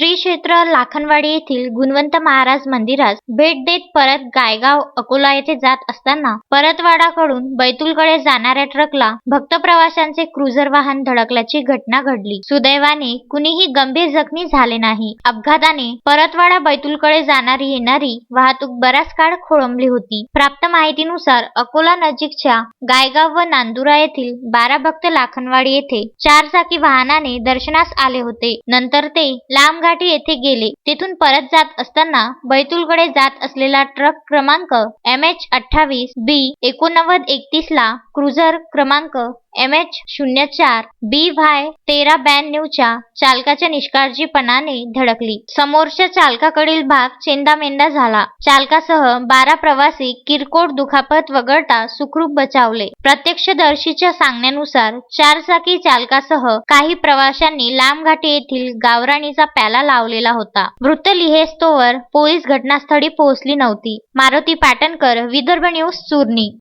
श्री क्षेत्र लाखनवाडी येथील गुणवंत महाराज मंदिरास भेट देत परत गायगाव अकोला येथे जात असताना परतवाडाकडून बैतूलकडे जाणाऱ्या ट्रकला भक्त प्रवाशांचे क्रुझर वाहन धडकल्याची घटना घडली. सुदैवाने कुणीही गंभीर जखमी झाले नाही. अपघाताने परतवाडा बैतूलकडे जाणारी येणारी वाहतूक बराच काळ खोळंबली होती. प्राप्त माहितीनुसार अकोला नजीकच्या गायगाव व नांदुरा येथील बारा भक्त लाखनवाडी येथे चार चाकी वाहनाने दर्शनास आले होते. नंतर ते लांब लांबघाटी येथे गेले. तेथून परत जात असताना बैतूलकडे जात असलेला ट्रक क्रमांक एम एच अठ्ठावीस बी एकोणनव्वद एकतीस ला क्रुझर क्रमांक एम एच शून्य चार बी व्हाय तेरा ब्याण्णवच्या चालकाच्या निष्काळजीपणाने धडकली. समोरच्या चालकाकडील भाग चेंदामेंदा झाला. चालकासह बारा प्रवासी किरकोळ दुखापत वगळता सुखरूप बचावले. प्रत्यक्षदर्शीच्या सांगण्यानुसार चारचाकी चालकासह काही प्रवाशांनी लांबघाटी येथील गावराणीचा प्याला लावलेला होता. वृत्त लिहेस्तोवर पोलीस घटनास्थळी पोहोचली नव्हती. मारुती पाटणकर विदर्भ न्यूज चूरणी.